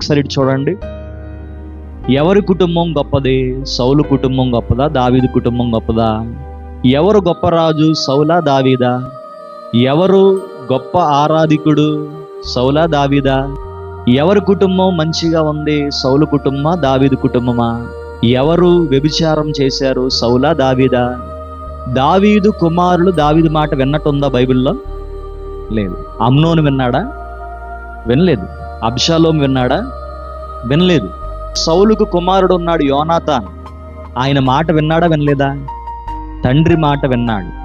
ఒకసారి ఇటు చూడండి. ఎవరి కుటుంబం గొప్పది? సౌలు కుటుంబం గొప్పదా? దావీదు కుటుంబం గొప్పదా? ఎవరు గొప్ప రాజు? సౌలా దావీదా? ఎవరు గొప్ప ఆరాధికుడు? సౌలా దావీదా? ఎవరి కుటుంబం మంచిగా ఉంది? సౌలు కుటుంబమా? దావీదు కుటుంబమా? ఎవరు వ్యభిచారం చేశారు? సౌలా దావీదా? దావీదు కుమారులు దావీదు మాట విన్నట్టుందా బైబిల్లో? లేదు. అమ్నోను విన్నాడా? వినలేదు. అబ్షాలోం విన్నాడా? వినలేదు. సౌలుకు కుమారుడు ఉన్నాడు యోనాథాన్ ఆయన మాట విన్నాడా వినలేదా? తండ్రి మాట విన్నాడు.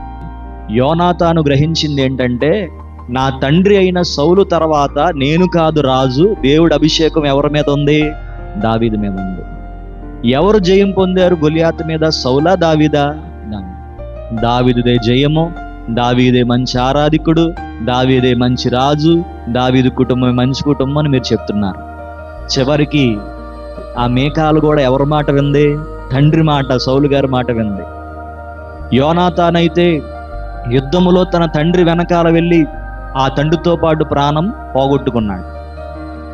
యోనాథాను గ్రహించింది ఏంటంటే నా తండ్రి అయిన సౌలు తర్వాత నేను కాదు రాజు దేవుడి అభిషేకం ఎవరి మీద ఉంది? దావీదు మీద ఉంది. ఎవరు జయం పొందారు? గొలియాత్ మీద సౌలా దావీదా. దావీదుదే జయము. దావీదే మంచి ఆరాధికుడు దావీదే మంచి రాజు దావీదు కుటుంబం మంచి కుటుంబం అని మీరు చెప్తున్నారు. చివరికి ఆ మేకాలు కూడా ఎవరి మాట వింది? తండ్రి మాట సౌలు గారి మాట వింది. యోనాతానైతే యుద్ధములో తన తండ్రి వెనకాల వెళ్ళి ఆ తండ్రితో పాటు ప్రాణం పోగొట్టుకున్నాడు.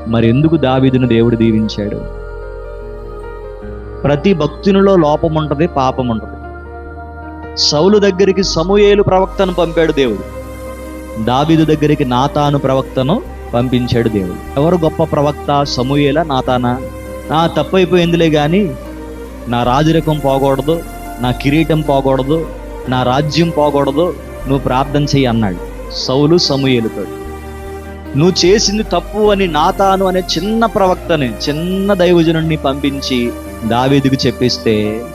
మరి ఎందుకు దావీదును దేవుడు దీవించాడు? ప్రతి భక్తునిలో లోపం ఉంటుంది పాపం ఉంటుంది సౌలు దగ్గరికి సమూయేలు ప్రవక్తను పంపాడు దేవుడు. దాబీదు దగ్గరికి నాతాను ప్రవక్తను పంపించాడు దేవుడు. ఎవరు గొప్ప ప్రవక్త సమూయేల నాతానా? నా తప్పైపోయిందిలే కానీ నా రాజరికం పోకూడదు నా కిరీటం పోకూడదు నా రాజ్యం పోకూడదు నువ్వు ప్రార్థన చెయ్యి అన్నాడు సౌలు సమూయేలుతో. నువ్వు చేసింది తప్పు అని నాతాను అనే చిన్న ప్రవక్తని చిన్న దైవజనుడిని పంపించి దావీదుకు చెప్పిస్తే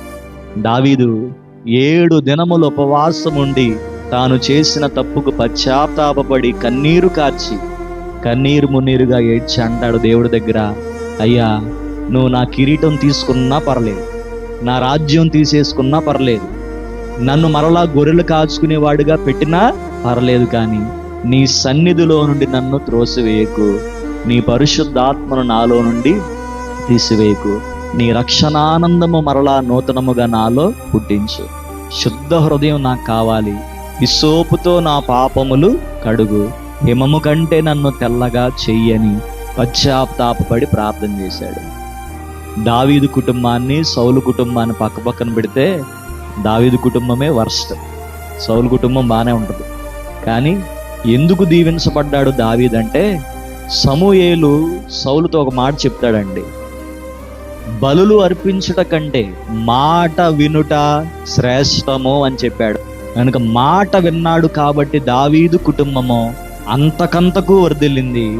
దావీదు ఏడు దినములు ఉపవాసం ఉండి తాను చేసిన తప్పుకు పశ్చాత్తాపడి కన్నీరు కార్చి కన్నీరు మున్నీరుగా ఏడ్చి అంటాడు దేవుడి దగ్గర అయ్యా నువ్వు నా కిరీటం తీసుకున్నా పర్లేదు నా రాజ్యం తీసేసుకున్నా పర్లేదు నన్ను మరలా గొర్రెలు కాచుకునేవాడుగా పెట్టినా పర్లేదు కానీ నీ సన్నిధిలో నుండి నన్ను త్రోసివేయకు నీ పరిశుద్ధాత్మను నాలో నుండి తీసివేయకు. నీ రక్షణానందము మరలా నూతనముగా నాలో పుట్టించు. శుద్ధ హృదయం నాకు కావాలి. విసోపుతో నా పాపములు కడుగు. హిమము కంటే నన్ను తెల్లగా చెయ్యని పశ్చాత్తాపడి ప్రార్థన చేశాడు. దావీదు కుటుంబాన్ని సౌలు కుటుంబాన్ని పక్క పక్కన పెడితే దావీదు కుటుంబమే వర్స్ట్. సౌలు కుటుంబం బాగానే ఉంటుంది. కానీ ఎందుకు దీవించబడ్డాడు దావీదంటే సమూయేలు సౌలుతో ఒక మాట చెప్తాడండి. బలులు అర్పించుట కంటే మాట వినుట శ్రేష్టము అని చెప్పాడు. కనుక మాట విన్నాడు కాబట్టి దావీదు కుటుంబము అంతకంతకు వర్ధిల్లింది.